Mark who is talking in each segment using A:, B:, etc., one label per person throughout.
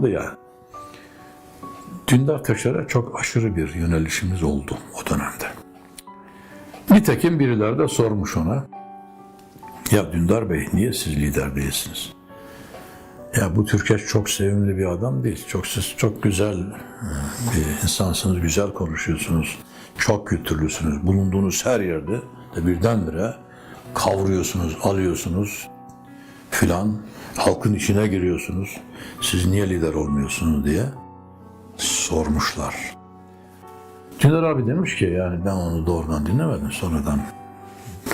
A: kazandı ya. Dündar Taşar'a çok aşırı bir yönelişimiz oldu o dönemde. Nitekim birileri de sormuş ona. Ya Dündar Bey niye siz lider değilsiniz? Ya bu Türkeş çok sevimli bir adam değil. Çok siz çok güzel e, bir insansınız, güzel konuşuyorsunuz. Çok kültürlüsünüz. Bulunduğunuz her yerde de birdenbire kavruyorsunuz, alıyorsunuz filan. Halkın içine giriyorsunuz. Siz niye lider olmuyorsunuz diye sormuşlar. Dündar abi demiş ki yani ben onu doğrudan dinlemedim. Sonradan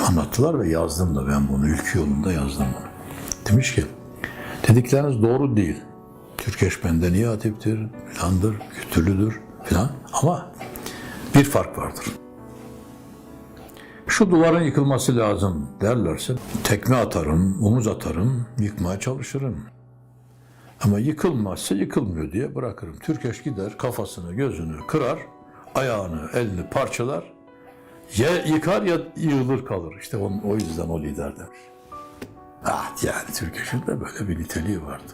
A: anlattılar ve yazdım da ben bunu. Ülkü yolunda yazdım bunu. Demiş ki dedikleriniz doğru değil. Türkeş benden iyi hatiptir, filandır, kültürlüdür filan. Ama bir fark vardır. Şu duvarın yıkılması lazım derlerse tekme atarım, omuz atarım, yıkmaya çalışırım. Ama yıkılmazsa yıkılmıyor diye bırakırım. Türkeş gider kafasını, gözünü kırar, ayağını, elini parçalar. Ya yıkar ya yığılır kalır. İşte onun, o yüzden o lider demiş. Ah yani Türkeş'in de böyle bir niteliği vardı.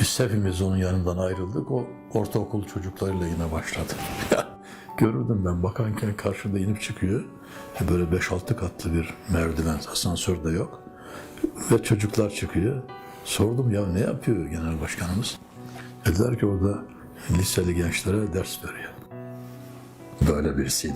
A: Biz hepimiz onun yanından ayrıldık. O ortaokul çocuklarıyla yine başladı. Görürdüm ben bakarken karşıda inip çıkıyor. Böyle 5-6 katlı bir merdiven, asansör de yok. Ve çocuklar çıkıyor. Sordum ya ne yapıyor genel başkanımız? Dediler ki orada liseli gençlere ders veriyor. Böyle birisiydi